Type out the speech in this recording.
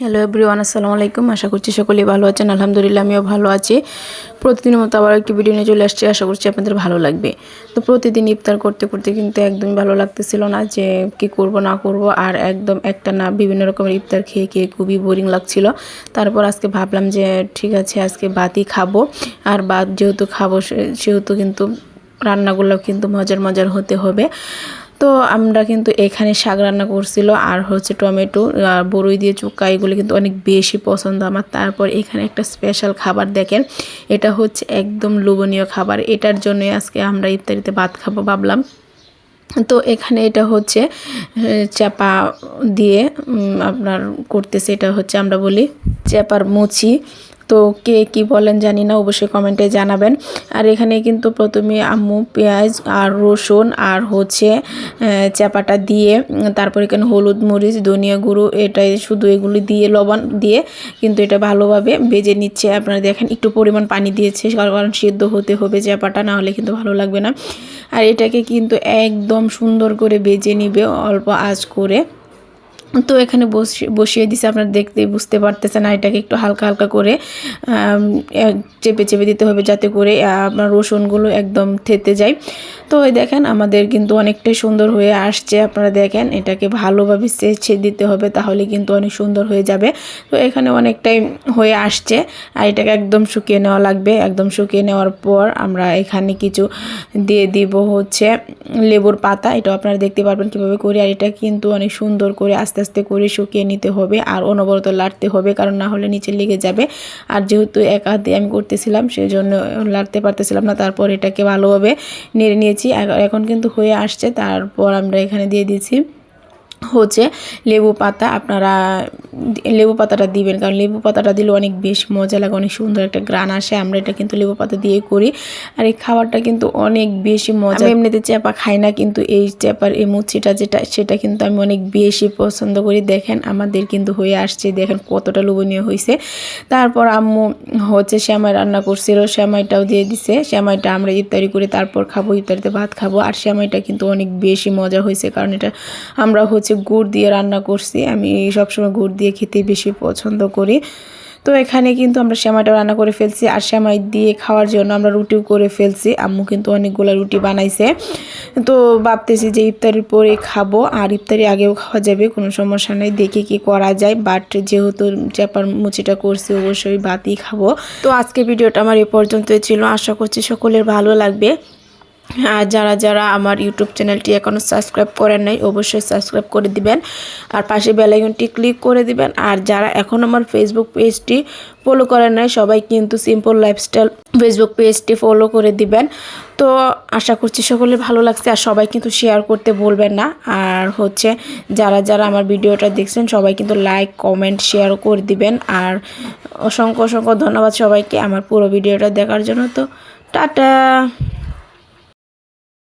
Hello everyone আসসালামু আলাইকুম। আশা করছি সকলেই ভালো আছেন। আলহামদুলিল্লাহ, আমিও ভালো আছি। প্রতিদিনের মতো আবার একটি ভিডিও নিয়ে চলে আসছি। আশা করছি আপনাদের ভালো লাগবে। তো প্রতিদিন ইফতার করতে করতে কিন্তু একদমই ভালো লাগতেছিল না যে কি করব, না করব। আর একদম একটা না, বিভিন্ন রকমের ইফতার খেয়ে খেয়ে খুবই বোরিং লাগছিল। তারপর আজকে ভাবলাম যে, ঠিক আছে, আজকে ভাতই খাব। আর ভাত যেহেতু খাব সেহেতু কিন্তু রান্নাগুলো কিন্তু মজার মজার হতে হবে। তো আমরা কিন্তু এখানে শাক রান্না করছিল আর হচ্ছে টমেটো আর বড়ই দিয়ে চুক্কা, এগুলো কিন্তু অনেক বেশি পছন্দ আমার। তারপর এখানে একটা স্পেশাল খাবার দেখেন, এটা হচ্ছে একদম লোভনীয় খাবার। এটার জন্যই আজকে আমরা ইত্যাদিতে ভাত খাব ভাবলাম। তো এখানে এটা হচ্ছে চাপা দিয়ে আপনার করতেছে, এটা হচ্ছে আমরা বলি চাপার মুচি। তো কে কি বলেন জানি না, অবশ্যই কমেন্টে জানাবেন। আর এখানে কিন্তু প্রথমে আম্মু, পেঁয়াজ আর রসুন আর হচ্ছে চাপাটা দিয়ে, তারপর এখানে হলুদ মরিচ, ধনিয়া গুঁড়ো, এটাই শুধু এগুলো দিয়ে, লবণ দিয়ে কিন্তু এটা ভালোভাবে বেজে নিচ্ছে। আপনারা দেখেন একটু পরিমাণ পানি দিয়েছে, কারণ সিদ্ধ হতে হবে চাপাটা না হলে কিন্তু ভালো লাগবে না। আর এটাকে কিন্তু একদম সুন্দর করে বেজে নিবে, অল্প আঁচ করে। তো এখানে বসিয়ে বসিয়ে দিছে। আপনারা দেখতে বুঝতে পারতেছেন, আর এটাকে একটু হালকা হালকা করে চেপে চেপে দিতে হবে যাতে করে আপনার রসুনগুলো একদম থেতে যায়। তো এই দেখেন, আমাদের কিন্তু অনেকটাই সুন্দর হয়ে আসছে। আপনারা দেখেন, এটাকে ভালোভাবে সেচে দিতে হবে, তাহলে কিন্তু অনেক সুন্দর হয়ে যাবে। তো এখানে অনেকটাই হয়ে আসছে, আর এটাকে একদম শুকিয়ে নেওয়া লাগবে। একদম শুকিয়ে নেওয়ার পর আমরা এখানে কিছু দিয়ে দিব হচ্ছে লেবুর পাতা। এটাও আপনারা দেখতে পারবেন কীভাবে করি, আর এটা কিন্তু অনেক সুন্দর করে আস্তে আস্তে করে শুকিয়ে নিতে হবে আর অনবরত লাড়তে হবে, কারণ না হলে নিচে লেগে যাবে। আর যেহেতু এক হাতে আমি করতেছিলাম সেই জন্য লাড়তে পারতেছিলাম না, তারপর এটাকে ভালোভাবে নেড়ে নিয়েছি। এখন কিন্তু হয়ে আসছে, তারপর আমরা এখানে দিয়ে দিয়েছি হচ্ছে লেবু পাতা। আপনারা লেবু পাতাটা দিবেন, কারণ লেবু পাতাটা দিলে অনেক বেশ মজা লাগে, অনেক সুন্দর একটা গ্রান আসে। আমরা এটা কিন্তু লেবু পাতা দিয়ে করি। আর এই খাবারটা কিন্তু অনেক বেশি মজা। এমনিতে চ্যাপা খাই না, কিন্তু এই চ্যাপার, এই মুচিটা যেটা, সেটা কিন্তু আমি অনেক বেশি পছন্দ করি। দেখেন, আমাদের কিন্তু হয়ে আসছে, দেখেন কতটা লোভনীয় হয়েছে তারপর আম্মু হচ্ছে শ্যামাই রান্না করছিল, শ্যামাইটাও দিয়ে দিছে। শ্যামাইটা আমরা ইফতারি করে তারপর খাব, ইফতারিতে ভাত খাব। আর শ্যামাইটা কিন্তু অনেক বেশি মজা হয়েছে কারণ এটা আমরা হচ্ছে গুড় দিয়ে রান্না করছি। আমি সবসময় গুড় দিয়ে খেতে বেশি পছন্দ করি। তো এখানে কিন্তু আমরা শ্যামাইটা রান্না করে ফেলছি আর শ্যামাই দিয়ে খাওয়ার জন্য আমরা রুটিও করে ফেলছি। আম্মু কিন্তু অনেকগুলো রুটি বানাইছে। তো ভাবতেছি যে ইফতারির পরে খাব আর ইফতারি আগেও খাওয়া যাবে, কোনো সমস্যা নেই। দেখি কি করা যায় বাট যেহেতু চাপার মুচিটা করছি, অবশ্যই ভাতই খাব। তো আজকে ভিডিওটা আমার এ পর্যন্তই ছিল। আশা করছি সকলের ভালো লাগবে। আর যারা যারা আমার ইউটিউব চ্যানেলটি এখনও সাবস্ক্রাইব করেন নাই, অবশ্যই সাবস্ক্রাইব করে দিবেন। আর পাশে বেলাইকনটি ক্লিক করে দিবেন। আর যারা এখন আমার ফেসবুক পেজটি ফলো করেন নাই, সবাই কিন্তু সিম্পল লাইফস্টাইল ফেসবুক পেজটি ফলো করে দিবেন। তো আশা করছি সকলের ভালো লাগছে, আর সবাই কিন্তু শেয়ার করতে বলবেন না। আর হচ্ছে যারা যারা আমার ভিডিওটা দেখছেন, সবাই কিন্তু লাইক কমেন্ট শেয়ারও করে দিবেন। আর অসংখ্য অসংখ্য ধন্যবাদ সবাইকে আমার পুরো ভিডিওটা দেখার জন্য। তো টাটা!